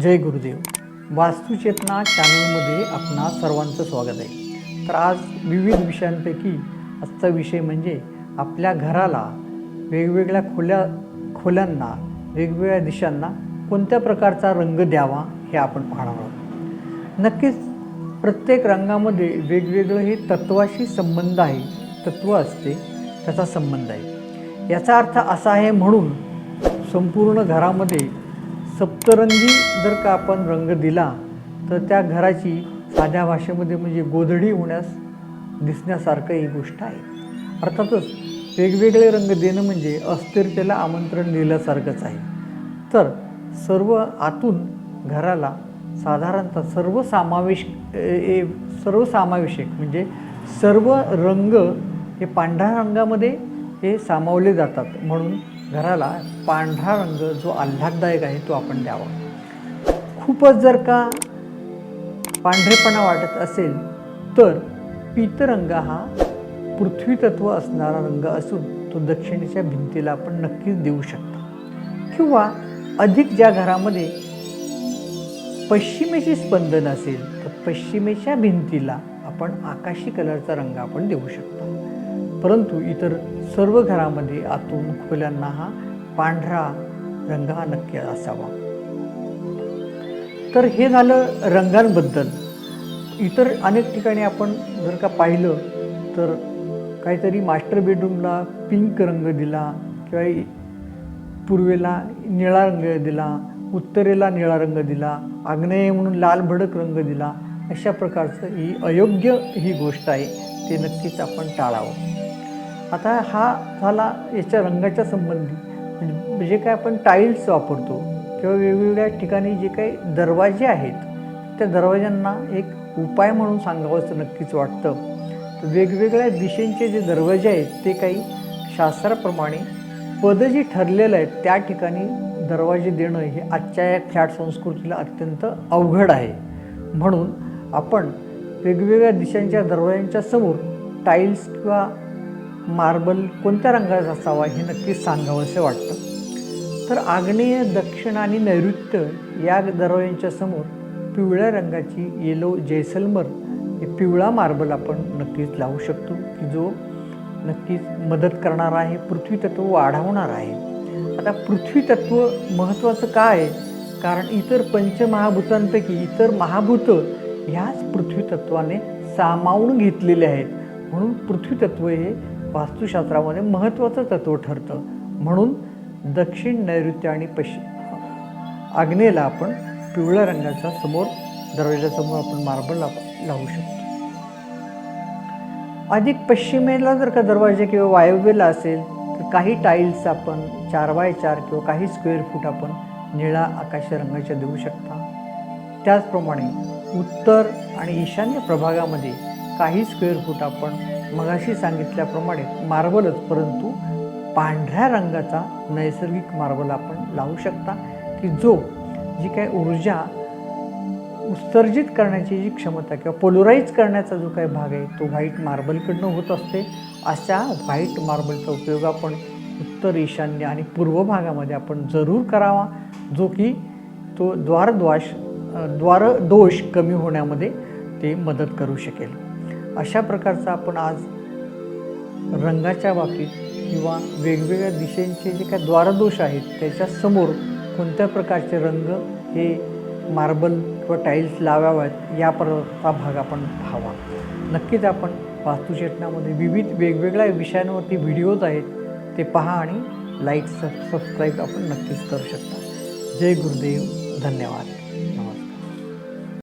जय गुरुदेव. वास्तुचेतना चॅनलमध्ये आपणा सर्वांचं स्वागत आहे. तर आज विविध विषयांपैकी आजचा विषय म्हणजे आपल्या घराला वेगवेगळ्या खोल्या खोल्यांना वेगवेगळ्या दिशांना कोणत्या प्रकारचा रंग द्यावा हे आपण पाहणार आहोत. नक्कीच प्रत्येक रंगामध्ये वेगवेगळं हे तत्वाशी संबंध आहे तत्व असते त्याचा संबंध आहे. याचा अर्थ असा आहे म्हणून संपूर्ण घरामध्ये सप्तरंगी जर का आपण रंग दिला तर त्या घराची साध्या भाषेमध्ये म्हणजे गोधडी होण्यास दिसण्यासारखं ही गोष्ट आहे. अर्थातच वेगवेगळे रंग देणं म्हणजे अस्थिरतेला आमंत्रण दिल्यासारखंच आहे. तर सर्व आतून घराला साधारणतः सर्वसामावेश ए सर्वसामावेशक म्हणजे सर्व रंग हे पांढऱ्या रंगामध्ये हे सामावले जातात. म्हणून घराला पांढरा रंग जो आल्हाददायक आहे तो आपण द्यावा. खूपच जर का पांढरेपणा वाटत असेल तर पितरंग हा पृथ्वीतत्व असणारा रंग असून तो दक्षिणेच्या भिंतीला आपण नक्कीच देऊ शकतो. किंवा अधिक ज्या घरामध्ये पश्चिमेची स्पंदन असेल तर पश्चिमेच्या भिंतीला आपण आकाशी कलरचा रंग आपण देऊ शकतो. परंतु इतर सर्व घरामध्ये आतून खोल्यांना हा पांढरा रंग हा नक्की असावा. तर हे झालं रंगांबद्दल. इतर अनेक ठिकाणी आपण जर का पाहिलं तर काहीतरी मास्टर बेडरूमला पिंक रंग दिला किंवा पूर्वेला निळा रंग दिला उत्तरेला निळा रंग दिला आग्नेय म्हणून लाल भडक रंग दिला अशा प्रकारचं ही अयोग्य ही गोष्ट आहे ते नक्कीच आपण टाळावं. आता हा झाला याच्या रंगाच्या संबंधी. म्हणजे काय आपण टाईल्स वापरतो किंवा वेगवेगळ्या ठिकाणी जे काही दरवाजे आहेत त्या दरवाज्यांना एक उपाय म्हणून सांगावंसं नक्कीच वाटतं. तर वेगवेगळ्या दिशेंचे जे दरवाजे आहेत ते काही शास्त्राप्रमाणे पद जी ठरलेलं आहेत त्या ठिकाणी दरवाजे देणं हे आजच्या या फ्लॅट संस्कृतीला अत्यंत अवघड आहे. म्हणून आपण वेगवेगळ्या दिशांच्या दरवाज्यांच्या समोर टाईल्स किंवा मार्बल कोणत्या रंगाचा असावा हे नक्कीच सांगावंसे वाटतं. तर आग्नेय दक्षिण आणि नैऋत्य या दरवाज्यांच्या समोर पिवळ्या रंगाची येलो जैसलमर हे पिवळा मार्बल आपण नक्कीच लावू शकतो की जो नक्कीच मदत करणार आहे पृथ्वी तत्व वाढवणार आहे. आता पृथ्वी तत्व महत्त्वाचं काय? आहे कारण इतर पंचमहाभूतांपैकी इतर महाभूत ह्याच पृथ्वी तत्वाने सामावून घेतलेले आहेत. म्हणून पृथ्वी तत्व हे वास्तुशास्त्रामध्ये महत्त्वाचं तत्व ठरतं. म्हणून दक्षिण नैऋत्य आणि पश्चिम आग्नेयला आपण पिवळ्या रंगाचा समोर दरवाजासमोर आपण मार्बल लावू शकतो. अधिक पश्चिमेला जर का दरवाजा किंवा वायव्येला असेल तर काही टाईल्स आपण चार बाय चार किंवा काही स्क्वेअर फूट आपण निळा आकाशी रंगाच्या देऊ शकता. त्याचप्रमाणे उत्तर आणि ईशान्य प्रभागामध्ये काही स्क्वेअर फूट आपण मगाशी सांगितल्याप्रमाणे मार्बलच परंतु पांढऱ्या रंगाचा नैसर्गिक मार्बल आपण लावू शकता की जो जी काही ऊर्जा उत्सर्जित करण्याची जी क्षमता किंवा पोलराईज करण्याचा जो काही भाग आहे तो व्हाईट मार्बलकडनं होत असते. अशा व्हाईट मार्बलचा उपयोग आपण उत्तर ईशान्य आणि पूर्व भागामध्ये आपण जरूर करावा. जो की तो द्वारद्वाश द्वार दोष कमी होण्यामध्ये ते मदत करू शकेल. अशा प्रकारचा आपण आज रंगाच्या बाबतीत किंवा वेगवेगळ्या दिशेंचे जे काही द्वारदोष आहेत त्याच्यासमोर कोणत्या प्रकारचे रंग हे मार्बल किंवा टाईल्स लावाव्यात या परचा भाग आपण पाहावा. नक्कीच आपण वास्तुचेतनामध्ये विविध वेगवेगळ्या विषयांवरती व्हिडिओज आहेत ते पहा आणि लाईक सब सबस्क्राईब आपण नक्कीच करू शकता. जय गुरुदेव. धन्यवाद.